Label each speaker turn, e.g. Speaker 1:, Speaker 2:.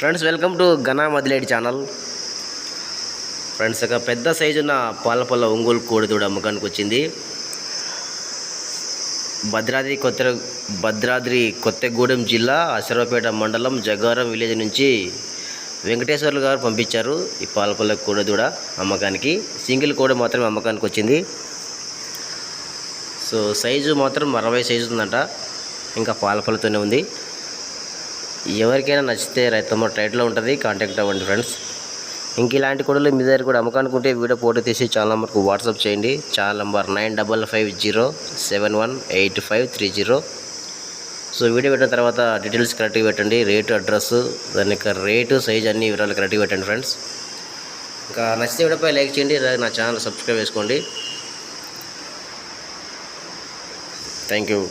Speaker 1: Friends welcome to Ghana మదిలేడి channel friends ఒక పెద్ద size ఉన్న పాలపల్ల ఒంగోలు కోడిదూడ అమ్మకానికి వచ్చింది. భద్రాద్రి కొత్త భద్రాద్రి కొత్తగూడెం జిల్లా అశ్వరపేట మండలం జగారం విలేజ్ నుంచి వెంకటేశ్వర్లు గారు పంపించారు ఈ పాలపల్ల కోడదూడ అమ్మకానికి. సింగిల్ కోడ మాత్రమే అమ్మకానికి వచ్చింది. సో సైజు మాత్రం అరవై సైజు ఉందంట. ఇంకా పాలపల్లతోనే ఉంది. ఎవరికైనా నచ్చితే రైతమ్మ టైట్లో ఉంటుంది కాంటాక్ట్ అవ్వండి ఫ్రెండ్స్. ఇంక ఇలాంటి కొడలు మీ దగ్గర కూడా అమ్మకానుకుంటే వీడియో ఫోటో తీసి ఛానల్ నెంబర్కు వాట్సాప్ చేయండి. Channel number nine double five zero seven one eight five three zero. So video పెట్టిన తర్వాత డీటెయిల్స్ కరెక్ట్గా పెట్టండి రేటు అడ్రస్ దాని యొక్క రేటు సైజ్ అన్ని వివరాలు కరెక్ట్గా పెట్టండి ఫ్రెండ్స్. ఇంకా నచ్చితే వీడియోపై లైక్ చేయండి అలాగే నా ఛానల్ సబ్స్క్రైబ్ చేసుకోండి. Thank you.